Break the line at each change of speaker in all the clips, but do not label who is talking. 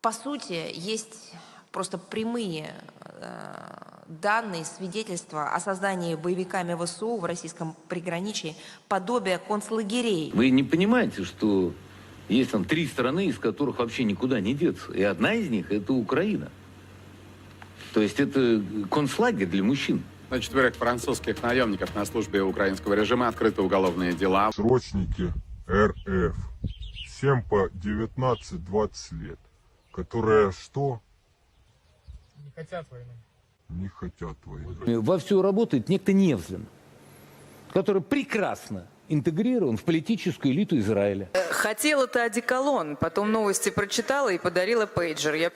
По сути, есть просто прямые э, данные, свидетельства о создании боевиками ВСУ в российском приграничии подобия концлагерей.
Вы не понимаете, что есть там три страны, из которых вообще никуда не деться. И одна из них – это Украина. То есть это концлагерь для мужчин.
На четверых французских наемников на службе украинского режима открыты уголовные дела.
срочники РФ. Всем по 19-20 лет. Которые что?
Не хотят войны.
Не хотят войны.
Вовсю работает некто Невзлин, который прекрасно интегрирован в политическую элиту Израиля.
Хотела ты одеколон, потом новости прочитала и подарила пейджер. Я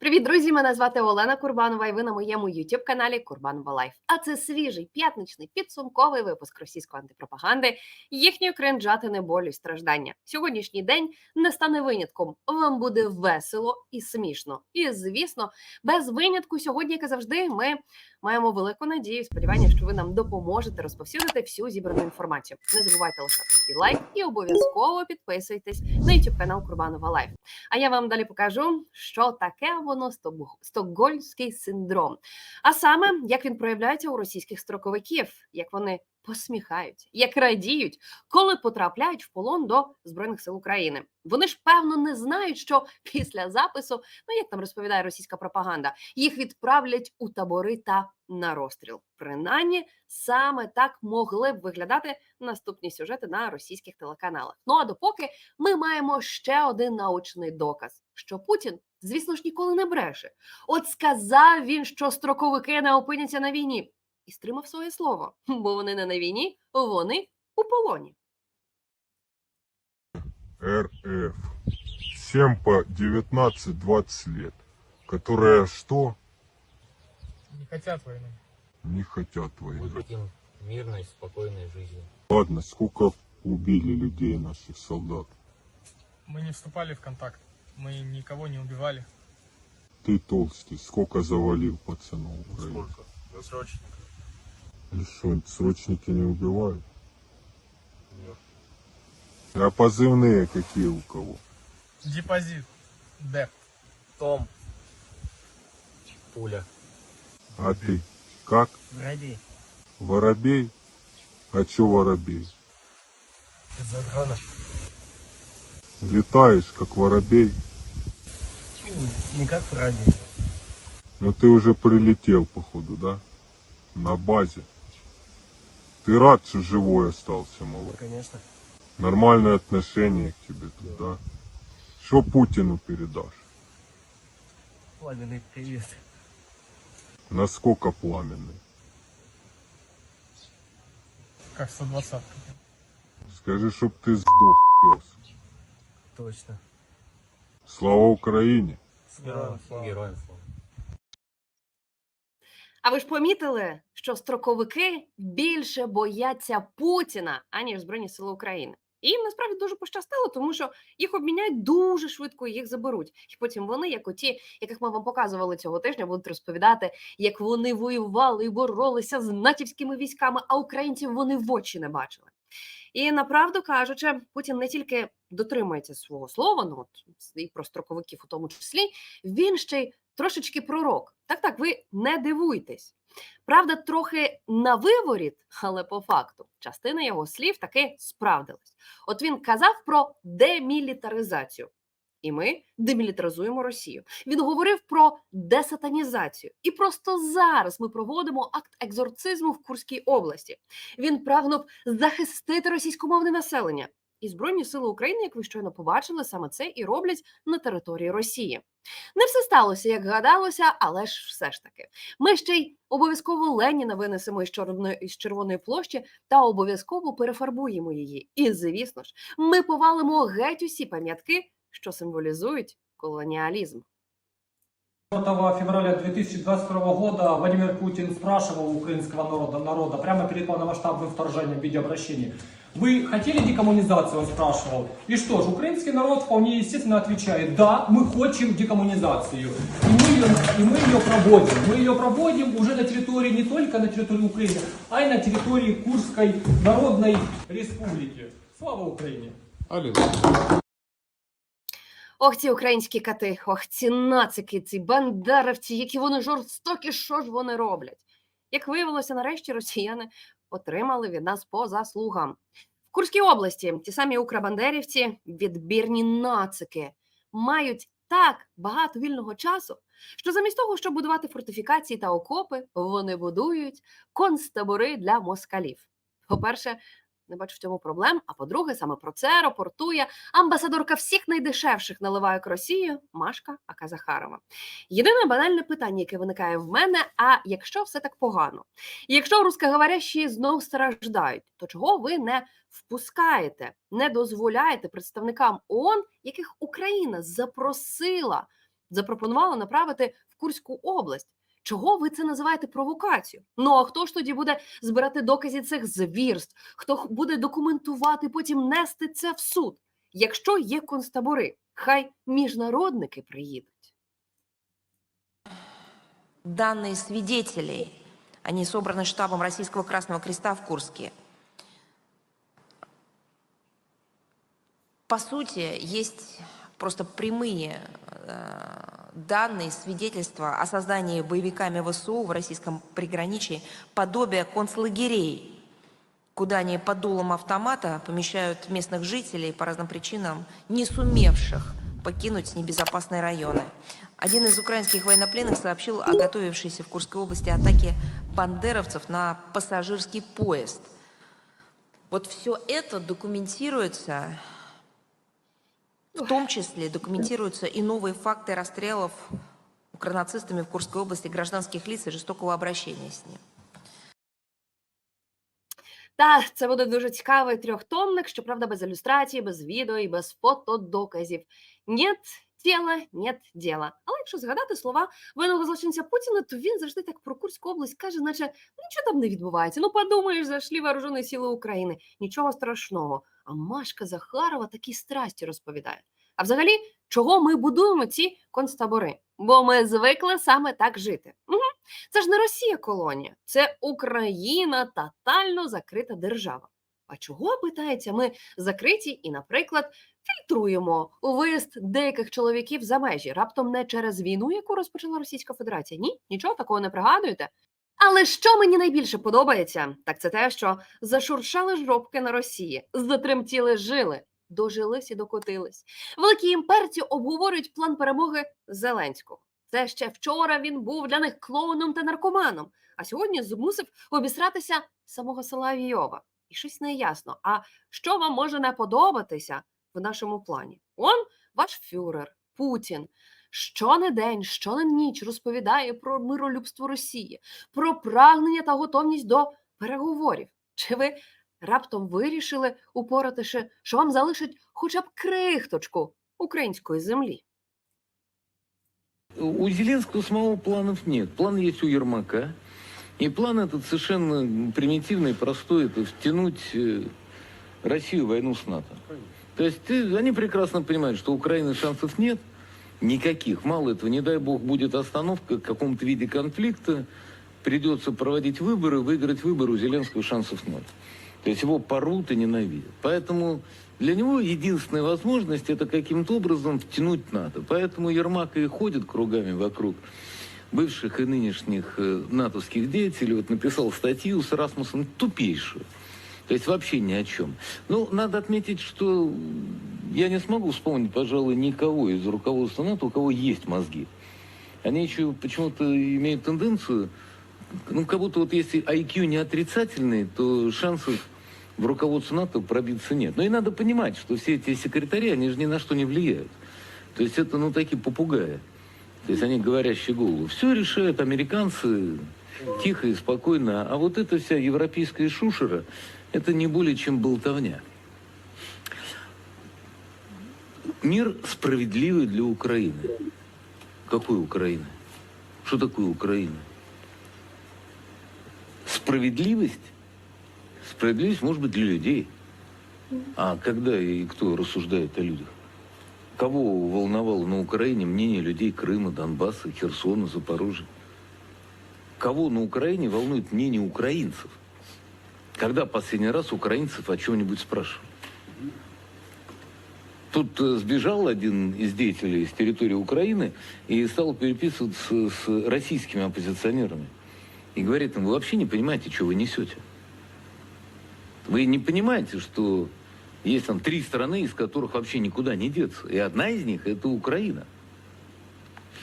Привіт, друзі! Мене звати Олена Курбанова, і ви на моєму youtube каналі Курбанова Лайф. А це свіжий п'ятничний підсумковий випуск російської антипропаганди, їхньої кринжатини болю страждання. Сьогоднішній день не стане винятком. Вам буде весело і смішно. І звісно, без винятку сьогодні, як і завжди, ми маємо велику надію. Сподівання, що ви нам допоможете розповсюдити всю зібрану інформацію. Не забувайте лишати свій лайк і обов'язково підписуйтесь на youtube канал Курбанова Лайф. А я вам далі покажу, що таке воно сток- стокгольмський синдром. А саме, як він проявляється у російських строковиків, як вони посміхають, як радіють, коли потрапляють в полон до Збройних сил України. Вони ж певно не знають, що після запису, ну як там розповідає російська пропаганда, їх відправлять у табори та на розстріл. Принаймні, саме так могли б виглядати наступні сюжети на російських телеканалах. Ну а допоки ми маємо ще один научний доказ, що Путін, звісно ж, ніколи не бреше. От сказав він, що строковики не опиняться на війні, і стримав своє слово, бо вони не на війні, вони у полоні.
РФ. Всем по 19-20 лет. Которые что?
Не хотят войны.
Не хотят
Мы
войны.
хотим мирной, спокойной жизни.
Ладно, сколько убили людей наших солдат?
Мы не вступали в контакт. Мы никого не убивали.
Ты толстый, сколько завалил пацанов Украины?
Срочно.
И что, срочники не убивают? А позывные какие у кого?
Депозит. Деп.
Том. Пуля.
А ты? Как?
Воробей.
Воробей? А чё воробей?
Из-за дрона.
Летаешь, как воробей?
Не как воробей.
Но ты уже прилетел, походу, да? На базе. Ты рад, что живой остался, малой?
Конечно.
Нормальное отношение к тебе тут, да? Что Путину передашь?
Пламенный привет.
Насколько пламенный?
Как 120
Скажи, чтоб ты сдох, пес.
Точно.
Слава Украине!
Героям слава. Героям слава.
А ви ж помітили, що строковики більше бояться Путіна, аніж Збройні Сили України. І їм насправді дуже пощастило, тому що їх обміняють дуже швидко, їх заберуть. І потім вони, як оті, яких ми вам показували цього тижня, будуть розповідати, як вони воювали і боролися з натівськими військами, а українців вони в очі не бачили. І направду кажучи, Путін не тільки дотримується свого слова, ну от і про строковиків у тому числі, він ще й трошечки пророк. Так, так, ви не дивуйтесь. Правда, трохи на виворіт, але по факту частина його слів таки справдилась. От він казав про демілітаризацію. І ми демілітаризуємо Росію. Він говорив про десатанізацію. І просто зараз ми проводимо акт екзорцизму в Курській області. Він прагнув захистити російськомовне населення. І Збройні сили України, як ви щойно побачили, саме це і роблять на території Росії. Не все сталося, як гадалося, але ж все ж таки. Ми ще й обов'язково Леніна винесемо із чорної із червоної площі та обов'язково перефарбуємо її. І звісно ж, ми повалимо геть усі пам'ятки, що символізують колоніалізм.
4 февраля 2022 года Владимир Путин спрашивал украинского народа, народа прямо перед полномасштабным вторжением в виде обращения. Вы хотели декоммунизацию, он спрашивал. И что ж, украинский народ вполне естественно отвечает, да, мы хотим декоммунизацию. И мы, ее, и мы ее проводим. Мы ее проводим уже на территории, не только на территории Украины, а и на территории Курской Народной Республики. Слава Україні!
Ох, ці українські кати, ох, ці нацики, ці бандеровці, які вони жорстокі, що ж вони роблять? Як виявилося, нарешті росіяни отримали від нас по заслугам. В Курській області ті самі украбандерівці, відбірні нацики, мають так багато вільного часу, що замість того, щоб будувати фортифікації та окопи, вони будують концтабори для москалів. По-перше, не бачу в цьому проблем. А по-друге, саме про це рапортує амбасадорка всіх найдешевших наливайок Росії Машка Аказахарова. Єдине банальне питання, яке виникає в мене: а якщо все так погано, і якщо рускоговорящі знов страждають, то чого ви не впускаєте, не дозволяєте представникам ООН, яких Україна запросила, запропонувала направити в Курську область? Чого ви це називаєте провокацією? Ну а хто ж тоді буде збирати докази цих звірств? Хто х- буде документувати, потім нести це в суд? Якщо є концтабори, хай міжнародники приїдуть.
Данные свидетелей, они собраны штабом Российского Красного Креста в Курске. По сути, есть просто прямые э, данные, свидетельства о создании боевиками ВСУ в российском приграничии подобия концлагерей, куда они под дулом автомата помещают местных жителей по разным причинам, не сумевших покинуть небезопасные районы. Один из украинских военнопленных сообщил о готовившейся в Курской области атаке бандеровцев на пассажирский поезд. Вот все это документируется, в том числе документируются и новые факты расстрелов укронацистами в Курской области гражданских лиц и жестокого обращения с ним.
Та це буде дуже цікавий трьохтомник, щоправда, без ілюстрацій, без відео і без фотодоказів. Нєт тіла, нєт діла. Але якщо згадати слова воєнного злочинця Путіна, то він завжди так про Курську область каже, наче «Ну, нічого там не відбувається. Ну подумаєш, зайшли вооружені сили України. Нічого страшного. А Машка Захарова такі страсті розповідає. А взагалі, чого ми будуємо ці концтабори? Бо ми звикли саме так жити. Угу. Це ж не Росія колонія, це Україна тотально закрита держава. А чого питається, ми закриті і, наприклад, фільтруємо виїзд деяких чоловіків за межі, раптом не через війну, яку розпочала Російська Федерація? Ні, нічого такого не пригадуєте. Але що мені найбільше подобається, так це те, що зашуршали жробки на Росії, затремтіли жили, дожились і докотились. Великі імперці обговорюють план перемоги Зеленського. Це ще вчора він був для них клоуном та наркоманом, а сьогодні змусив обісратися самого Соловйова. І щось не ясно. А що вам може не подобатися в нашому плані? Он ваш фюрер Путін Що не день, що не ніч розповідає про миролюбство Росії, про прагнення та готовність до переговорів. Чи ви раптом вирішили упорати ще, що вам залишить хоча б крихточку української землі?
У Зеленского самого планов нет. План есть у Ермака. И план этот совершенно примитивный, простой. Это втянуть э, Россию в войну с НАТО. То есть э, они прекрасно понимают, что у Украины шансов нет никаких. Мало этого, не дай бог, будет остановка в каком-то виде конфликта. Придется проводить выборы, выиграть выборы у Зеленского шансов ноль. То есть его порут и ненавидят. Поэтому для него единственная возможность это каким-то образом втянуть НАТО. Поэтому Ермак и ходит кругами вокруг бывших и нынешних э, натовских деятелей. Вот написал статью с Расмусом тупейшую. То есть вообще ни о чем. Ну, надо отметить, что я не смогу вспомнить, пожалуй, никого из руководства НАТО, у кого есть мозги. Они еще почему-то имеют тенденцию, ну, как будто вот если IQ не отрицательный, то шансов в руководство НАТО пробиться нет. Но и надо понимать, что все эти секретари, они же ни на что не влияют. То есть это, ну, такие попугаи. То есть они говорящие голову. Все решают американцы тихо и спокойно. А вот эта вся европейская шушера, это не более чем болтовня. Мир справедливый для Украины. Какой Украины? Что такое Украина? Справедливость? Справедливость может быть для людей. А когда и кто рассуждает о людях? Кого волновало на Украине мнение людей Крыма, Донбасса, Херсона, Запорожья? Кого на Украине волнует мнение украинцев? Когда последний раз украинцев о чем-нибудь спрашивали? Тут э, сбежал один из деятелей с территории Украины и стал переписываться с российскими оппозиционерами. И говорит им, вы вообще не понимаете, что вы несете. Вы не понимаете, что есть там три страны, из которых вообще никуда не деться. И одна из них – это Украина.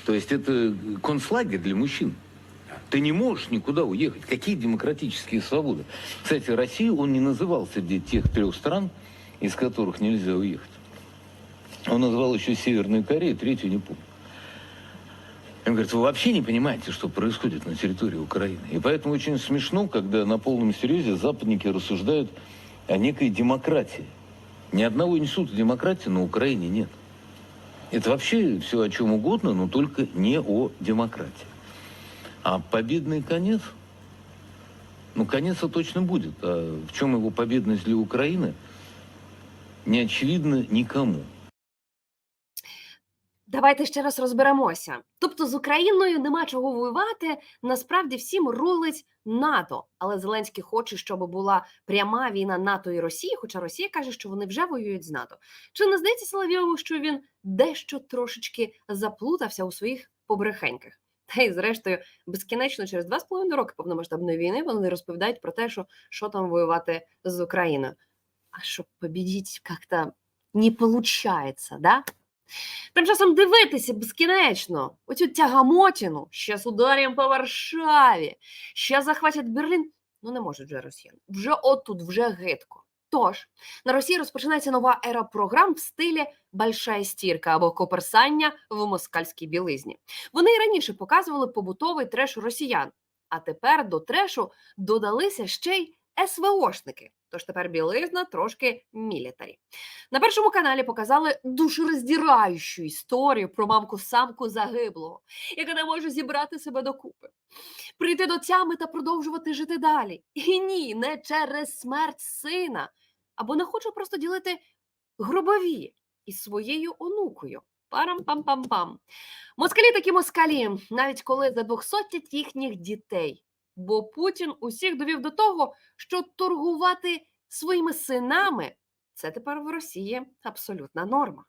То есть это концлагерь для мужчин. Ты не можешь никуда уехать. Какие демократические свободы? Кстати, Россию он не называл среди тех трех стран, из которых нельзя уехать. Он назвал еще Северную Корею, третью не помню. Он говорит, вы вообще не понимаете, что происходит на территории Украины. И поэтому очень смешно, когда на полном серьезе западники рассуждают о некой демократии. Ни одного института демократии на Украине нет. Это вообще все о чем угодно, но только не о демократии. А победный конец, ну, конец-то точно будет. А в чем его победность для Украины, не очевидно никому.
Давайте ще раз розберемося. Тобто з Україною нема чого воювати. Насправді всім рулить НАТО. Але Зеленський хоче, щоб була пряма війна НАТО і Росії, хоча Росія каже, що вони вже воюють з НАТО. Чи не здається Соловйову, що він дещо трошечки заплутався у своїх побрехеньках? Та й зрештою, безкінечно через два з половиною роки повномасштабної війни вони розповідають про те, що, що там воювати з Україною. А щоб побідіть як-то не получається, да? Тим часом дивитися безкінечно оцю тягамотіну, ще з ударом по Варшаві, ще захватять Берлін. Ну не можуть вже росіяни. Вже отут, вже гидко. Тож на Росії розпочинається нова ера програм в стилі «Большая стірка або коперсання в москальській білизні. Вони і раніше показували побутовий треш росіян, а тепер до трешу додалися ще й СВОшники. Тож тепер білизна трошки мілітарі. На першому каналі показали душероздираючу історію про мамку самку загиблого, яка не може зібрати себе докупи, прийти до тями та продовжувати жити далі. І ні, не через смерть сина, або не хоче просто ділити гробові із своєю онукою. Парам-пам-пам-пам. Москалі такі москалі, навіть коли задвохсотять їхніх дітей. Бо Путін усіх довів до того, що торгувати своїми синами це тепер в Росії абсолютна норма.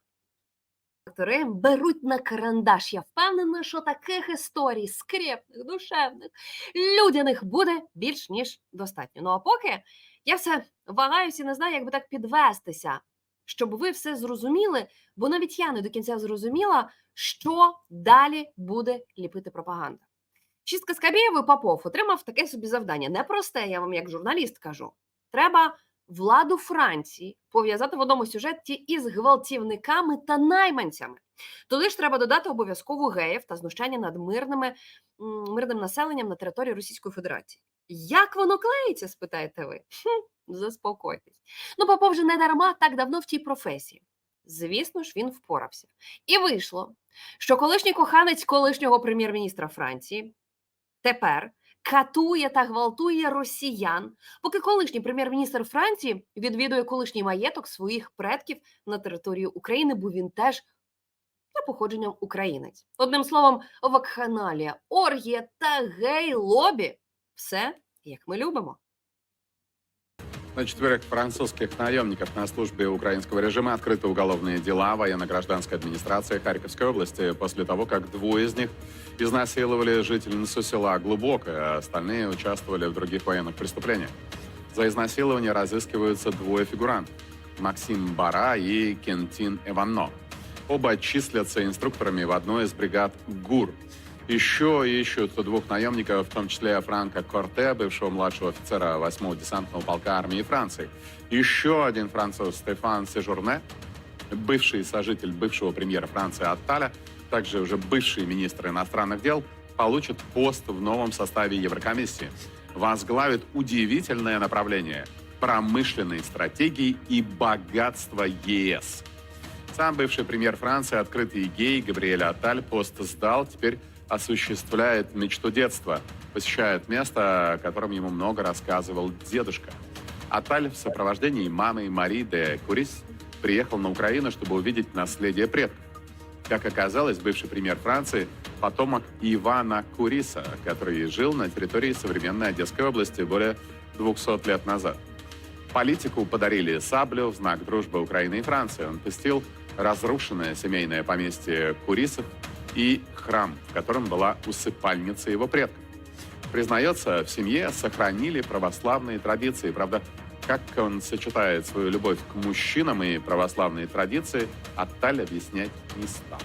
Актори беруть на карандаш. Я впевнена, що таких історій скрепних, душевних, людяних буде більш ніж достатньо. Ну а поки я все вагаюся і не знаю, як би так підвестися, щоб ви все зрозуміли, бо навіть я не до кінця зрозуміла, що далі буде ліпити пропаганда. Шістка Скабєєв і Попов отримав таке собі завдання. Непросте, я вам як журналіст кажу. Треба владу Франції пов'язати в одному сюжеті із гвалтівниками та найманцями. Туди ж треба додати обов'язково геїв та знущання над мирними, мирним населенням на території Російської Федерації. Як воно клеїться, спитаєте ви? Хм, заспокойтесь. Ну, Попов вже не дарма так давно в тій професії. Звісно ж, він впорався. І вийшло, що колишній коханець колишнього прем'єр-міністра Франції тепер катує та гвалтує росіян, поки колишній прем'єр-міністр Франції відвідує колишній маєток своїх предків на території України, бо він теж за походженням українець. Одним словом, вакханалія, оргія та гей-лобі – все як ми любимо.
На четверых французских наемников на службе украинского режима открыты уголовные дела военно-гражданской администрации Харьковской области после того, как двое из них изнасиловали жительницу села Глубокое, а остальные участвовали в других военных преступлениях. За изнасилование разыскиваются двое фигурантов – Максим Бара и Кентин Эванно. Оба числятся инструкторами в одной из бригад ГУР. Еще ищут двух наемников, в том числе Франка Корте, бывшего младшего офицера 8-го десантного полка армии Франции. Еще один француз Стефан Сежурне, бывший сожитель бывшего премьера Франции Атталя, также уже бывший министр иностранных дел, получит пост в новом составе Еврокомиссии. Возглавит удивительное направление – промышленной стратегии и богатства ЕС. Сам бывший премьер Франции, открытый гей Габриэль Атталь пост сдал, теперь осуществляет мечту детства, посещает место, о котором ему много рассказывал дедушка. Аталь в сопровождении мамы Мари де Курис приехал на Украину, чтобы увидеть наследие предков. Как оказалось, бывший премьер Франции – потомок Ивана Куриса, который жил на территории современной Одесской области более 200 лет назад. Политику подарили саблю в знак дружбы Украины и Франции. Он посетил разрушенное семейное поместье Курисов и храм, в котором была усыпальница его предков. Признается, в семье сохранили православные традиции. Правда, как он сочетает свою любовь к мужчинам и православные традиции, Атталь объяснять не стал.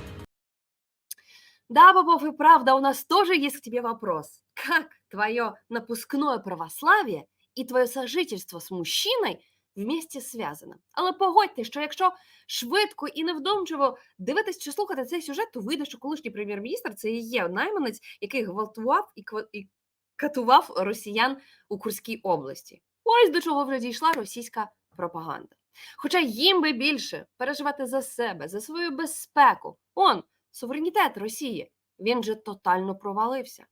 Да, Попов, и правда, у нас тоже есть к тебе вопрос. Как твое напускное православие і твоє сожительство з мужчиною вместе зв'язано? Але погодьте, що якщо швидко і невдумчиво дивитись чи слухати цей сюжет, то вийде, що колишній прем'єр-міністр це і є найманець, який гвалтував і, і катував росіян у Курській області. Ось до чого вже дійшла російська пропаганда. Хоча їм би більше переживати за себе, за свою безпеку. Он, суверенітет Росії, він же тотально провалився.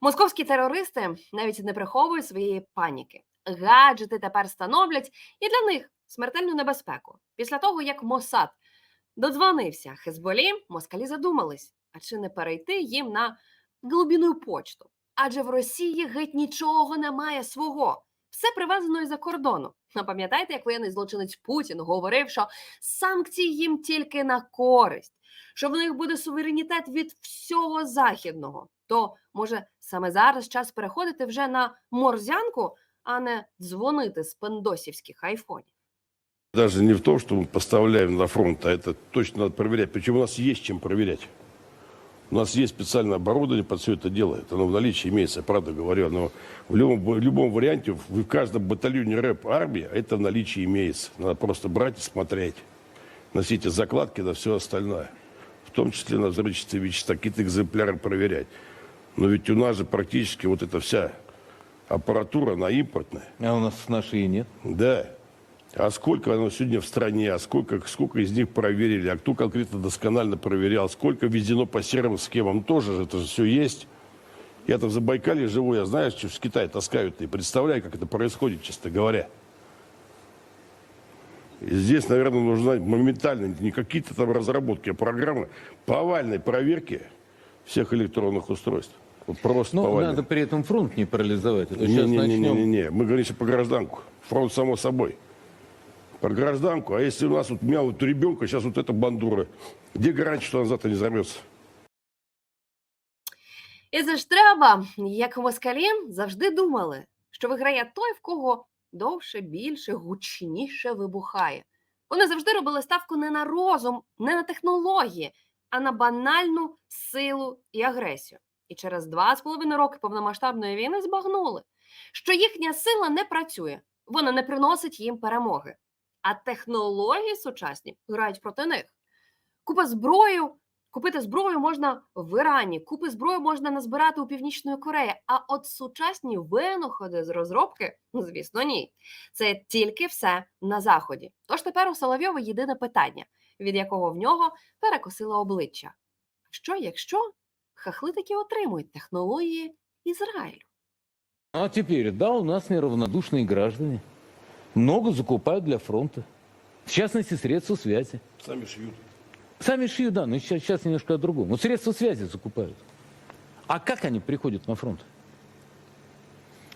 Московські терористи навіть не приховують своєї паніки. Гаджети тепер становлять і для них смертельну небезпеку. Після того, як Мосад додзвонився Хезболі, москалі задумались, а чи не перейти їм на глибинну почту? Адже в Росії геть нічого немає свого. Все привезено із-за кордону. А пам'ятаєте, як воєнний злочинець Путін говорив, що санкції їм тільки на користь, що в них буде суверенітет від всього західного. То може саме зараз час переходити вже на морзянку, а не дзвонити з пендосівських айфонів.
Даже не в том, что мы поставляем на фронт, а это точно надо проверять. Причем у нас есть чем проверять. У нас есть специальное оборудование под все это дело. Это оно в наличии имеется, я правда говорю. Но в любом, в любом варианте, в в каждом батальоне рэп армии это в наличии имеется. Надо просто брать и смотреть. На все эти закладки, на все остальное. В том числе на взрывчатые вещества, какие-то экземпляры проверять. Но ведь у нас же практически вот эта вся аппаратура, она импортная.
А у нас наши и нет.
Да. А сколько оно сегодня в стране, а сколько, сколько из них проверили, а кто конкретно досконально проверял, сколько введено по серым схемам, тоже же это же все есть. Я-то в Забайкалье живу, я знаю, что с Китая таскают, и представляю, как это происходит, честно говоря. И здесь, наверное, нужна моментально не какие-то там разработки, а программы повальной проверки всех электронных устройств. Вот просто
Ну,
повальной.
надо при этом фронт не парализовать. А то сейчас начнем.
Не-не-не, мы говорим сейчас по гражданку. Фронт само собой. Про гражданку. А если у нас вот у меня вот у ребенка сейчас вот эта бандура, где гарантия, что она завтра не взорвется?
І це ж треба, як москалі завжди думали, що виграє той, в кого довше, більше, гучніше вибухає. Вони завжди робили ставку не на розум, не на технології, а на банальну силу і агресію. І через два з половиною роки повномасштабної війни збагнули, що їхня сила не працює, вона не приносить їм перемоги. А технології сучасні грають проти них. Купа зброю Купити зброю можна в Ірані, купи зброю можна назбирати у Північної Кореї. А от сучасні винаходи з розробки, звісно, ні. Це тільки все на заході. Тож тепер у Соловйова єдине питання, від якого в нього перекосило обличчя. Що якщо хахли таки отримують технології Ізраїлю?
А теперь, да, у нас неравнодушные граждане. Много закупают для фронта. В частности, средства связи.
Сами шьют.
Сами шьют, да, но сейчас, сейчас немножко о другом. Вот средства связи закупают. А как они приходят на фронт?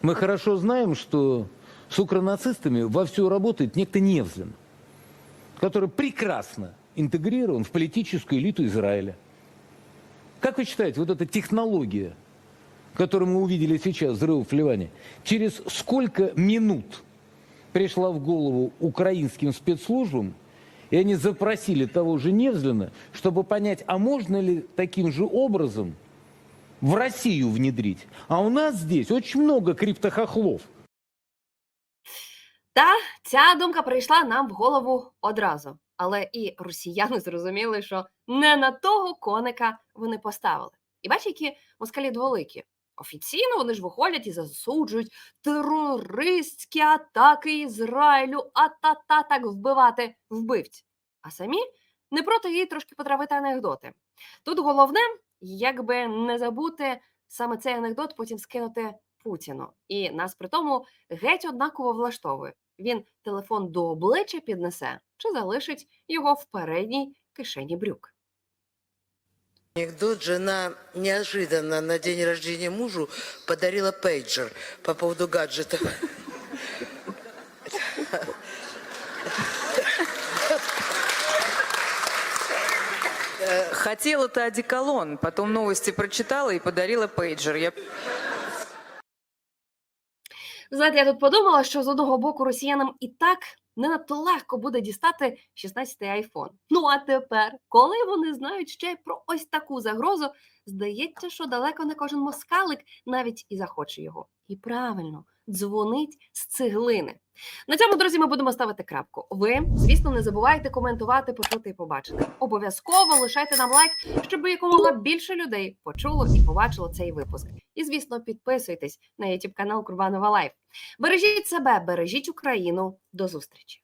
Мы хорошо знаем, что с укронацистами вовсю работает некто Невзлин, который прекрасно интегрирован в политическую элиту Израиля. Как вы считаете, вот эта технология, которую мы увидели сейчас, взрывов в Ливане, через сколько минут пришла в голову украинским спецслужбам, и они запросили того же Невзлина, чтобы понять, а можно ли таким же образом в Россию внедрить. А у нас здесь очень много криптохохлов.
Та ця думка прийшла нам в голову одразу. Але і росіяни зрозуміли, що не на того коника вони поставили. І бачите, які москалі дволикі. Офіційно вони ж виходять і засуджують терористські атаки Ізраїлю, а та-та так вбивати вбивць. А самі не проти їй трошки потравити анекдоти. Тут головне, якби не забути саме цей анекдот, потім скинути Путіну. І нас при тому геть однаково влаштовує. Він телефон до обличчя піднесе чи залишить його в передній кишені брюк.
Анекдот. Жена неожиданно на день рождения мужу подарила пейджер по поводу гаджета.
Хотела-то одеколон, потом новости прочитала и подарила пейджер. Я
Знаєте, я тут подумала, що з одного боку росіянам і так не надто легко буде дістати 16-й айфон. Ну а тепер, коли вони знають ще про ось таку загрозу, здається, що далеко не кожен москалик навіть і захоче його. І правильно дзвонить з цеглини. На цьому, друзі, ми будемо ставити крапку. Ви, звісно, не забувайте коментувати, почути і побачити. Обов'язково лишайте нам лайк, щоб якомога більше людей почуло і побачило цей випуск. І, звісно, підписуйтесь на YouTube канал Курбанова Лайф. Бережіть себе, бережіть Україну. До зустрічі!